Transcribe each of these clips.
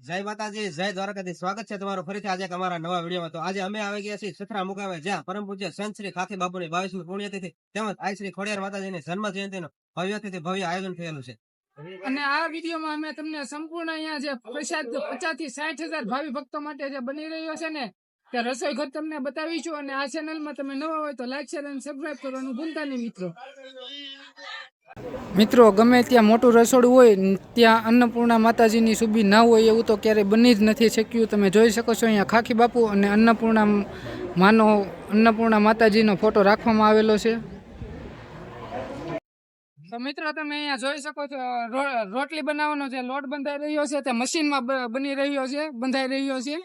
જય માતાજી, જય દ્વારકાથી સ્વાગત છે તમારું ફરીથી આજે અમારા નવા વિડીયોમાં. તો આજે અમે આવી ગયા છીએ સથરા મુકામે, જ્યાં પરમ પૂજ્ય સંત શ્રી ખાખી બાપુની બાવીસમી પુણ્યતિથિ તેમજ આઈ શ્રી ખોડિયાર માતાજીની જન્મ જયંતિનું ભવ્યથી ભવ્ય આયોજન થયેલું છે. અને આ વિડીયોમાં અમે તમને સંપૂર્ણ અહીંયા જે પ્રસાદ પચાસથી સાઠ હજાર ભાવિ ભક્તો માટે જે બની રહ્યો છે ને, તે રસોઈ ઘર તમને બતાવીશું. અને આ ચેનલમાં તમે નવા હોય તો લાઈક શેર અને સબસ્ક્રાઈબ કરવાનું ભૂલતા નહીં મિત્રો. મિત્રો, ગમે ત્યાં મોટું રસોડું હોય ત્યાં અન્નપૂર્ણા માતાજીની સુબી ના હોય એવું તો ક્યારેય બની જ નથી શક્યું. તમે જોઈ શકો છો અહીંયા ખાખી બાપુ અને અન્નપૂર્ણા માનો અન્નપૂર્ણા માતાજીનો ફોટો રાખવામાં આવેલો છે. તો મિત્રો, તમે અહીંયા જોઈ શકો છો રોટલી બનાવવાનો જે લોટ બંધાઈ રહ્યો છે, તે મશીનમાં બની રહ્યો છે, બંધાઈ રહ્યો છે.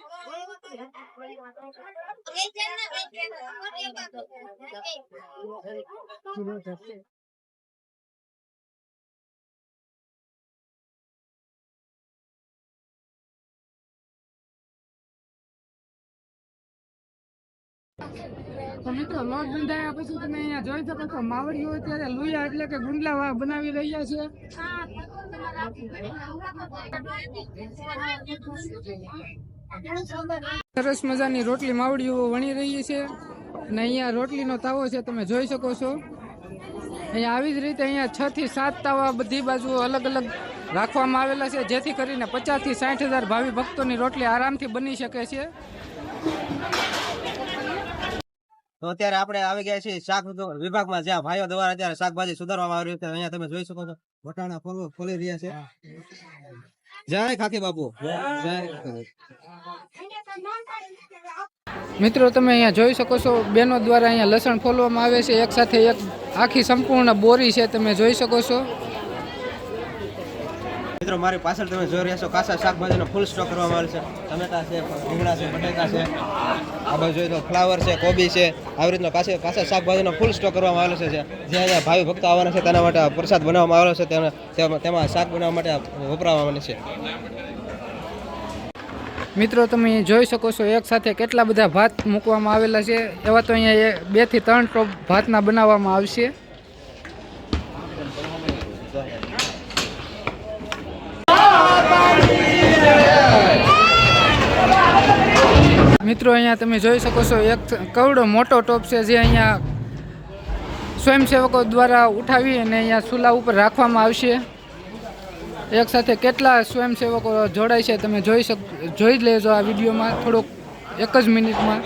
તો મિત્રો લોટ બંધાયા પછી તમે અહીંયા જોઈ શકો છો માવડીઓ અત્યારે લુયા એટલે કે ગુંડલા બનાવી રહ્યા છે. સરસ મજાની રોટલી માવડીઓ વણી રહી છે. અને અહીંયા રોટલીનો તાવો છે, તમે જોઈ શકો છો. અહીંયા આવી જ રીતે અહીંયા છ થી સાત તાવા બધી બાજુ અલગ અલગ રાખવામાં આવેલા છે, જેથી કરીને પચાસથી સાઠ હજાર ભાવિ ભક્તોની રોટલી આરામથી બની શકે છે. તો અત્યારે આપણે આવી ગયા છીએ શાક વિભાગમાં, જ્યાં ભાઈઓ દ્વારા અત્યારે શાકભાજી સુધારવામાં આવી છે. અહીંયા તમે જોઈ શકો છો વટાણા ફોલ- ફોલી રહ્યા છે. જય ખાખી બાપુ. મિત્રો, તમે અહીંયા જોઈ શકો છો, બેનો દ્વારા અહીંયા લસણ ફોલવામાં આવે છે. એક સાથે એક આખી સંપૂર્ણ બોરી છે, તમે જોઈ શકો છો. મિત્રો, મારી પાછળ તમે જોઈ રહ્યા છો કાચા શાકભાજીનો ફૂલ સ્ટોક કરવામાં આવેલ છે. ટમેટા છે રીંગણા છે, બટેકા છે. આ બાજુ જોઈએ તો ફ્લાવર છે, કોબી છે. આવી રીતનો કાચા ખાસા શાકભાજીનો ફૂલ સ્ટોક કરવામાં આવેલો છે. જે અહીંયા ભાવિ ભક્તો આવવાના છે, તેના માટે પ્રસાદ બનાવવામાં આવેલો છે. તેમાં- તેમાં શાક બનાવવા માટે વપરાવામાં છે. મિત્રો, તમે જોઈ શકો છો, એક સાથે કેટલા બધા ભાત મૂકવામાં આવેલા છે. એવા તો અહીંયા એ- બેથી ત્રણ ટોપ ભાતના બનાવવામાં આવશે. મિત્રો, અહીંયા તમે જોઈ શકો છો, એક કવડો મોટો ટોપ છે જે અહીંયા સ્વયંસેવકો દ્વારા ઉઠાવી અને અહીંયા ચૂલા ઉપર રાખવામાં આવશે. એક સાથે કેટલા સ્વયંસેવકો જોડાય છે તમે જોઈ શક, જોઈ લેજો આ વિડીયોમાં થોડુંક એક જ મિનિટમાં.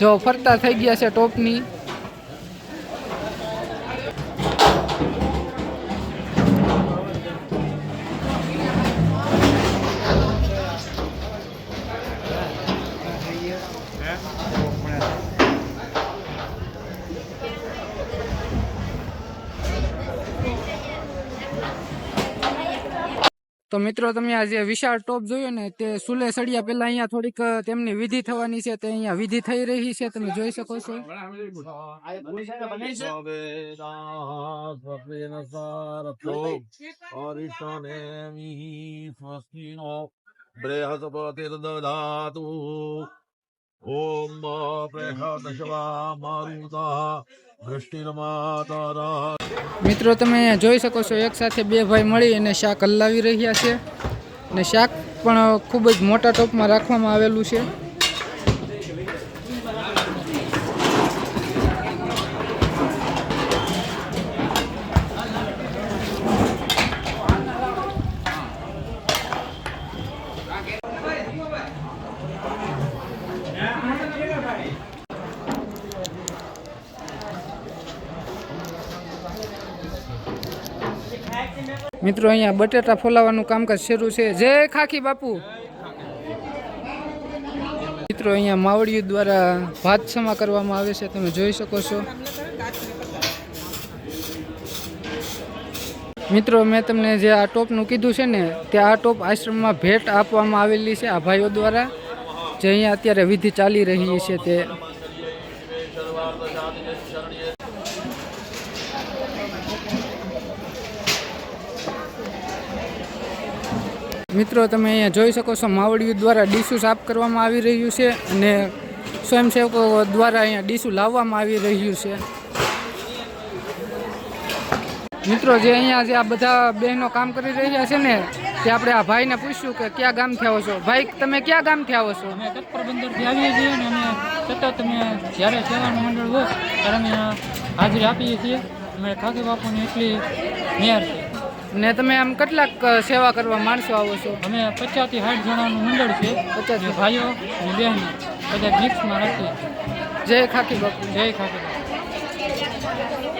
જો ફરતા થઈ ગયા છે ટોપની. તો મિત્રો તમે આ જે વિશાળ ટોપ જોયો ને તે સુલે સળિયા પહેલા અહીંયા થોડીક તેમની વિધિ થવાની છે તે અહીંયા વિધિ થઈ રહી છે તમે જોઈ શકો છો બ્રેહસ્પતિર્દધાતુ ઓમ બૃહદશવા મારુતા મિત્રો, તમે અહીંયા જોઈ શકો છો, એક સાથે બે ભાઈ મળી અને શાક હલાવી રહ્યા છે. અને શાક પણ ખૂબ જ મોટા ટોપમાં રાખવામાં આવેલું છે. મિત્રો, અહીંયા બટેટા ફોલાવાનું કામકાજ શરૂ છે. જય ખાખી બાપુ. મિત્રો, અહીંયા માવડીઓ દ્વારા ભાત સમા કરવામાં આવે છે, તમે જોઈ શકો છો. મિત્રો, મેં તમને જે આ ટોપનું કીધું છે ને, તે આ ટોપ આશ્રમમાં ભેટ આપવામાં આવેલી છે આ ભાઈઓ દ્વારા, જે અહીંયા અત્યારે વિધિ ચાલી રહી છે તે. મિત્રો, તમે અહીંયા જોઈ શકો છો માવડીઓ દ્વારા ડીશું સાફ કરવામાં આવી રહ્યું છે અને સ્વયંસેવકો દ્વારા અહીંયા ડીશું લાવવામાં આવી રહ્યું છે. મિત્રો, જે અહીંયા જે આ બધા બહેનો કામ કરી રહ્યા છે ને, તે આપણે આ ભાઈને પૂછ્યું કે ક્યાં ગામથી આવો છો? ભાઈ, તમે ક્યાં ગામથી આવો છો? અમે તત્પર બંદરથી આવીએ છીએ અને અમે સતત અમે જ્યારે સેવાનું મંડળ હોય ત્યારે અમે હાજરી આપીએ છીએ. અમે ખાકી બાપુની એટલી મેયર છે. ને તમે આમ કેટલાક સેવા કરવા માણસો આવો છો? અમે પચાસથી સાઠ જણાનું મંડળ છે. પચાસ ભાઈઓ અને બહેનો. બધા મિક્સમાં રાખીએ. જય ખાકી બાપુ. જય ખાકી બાપુ.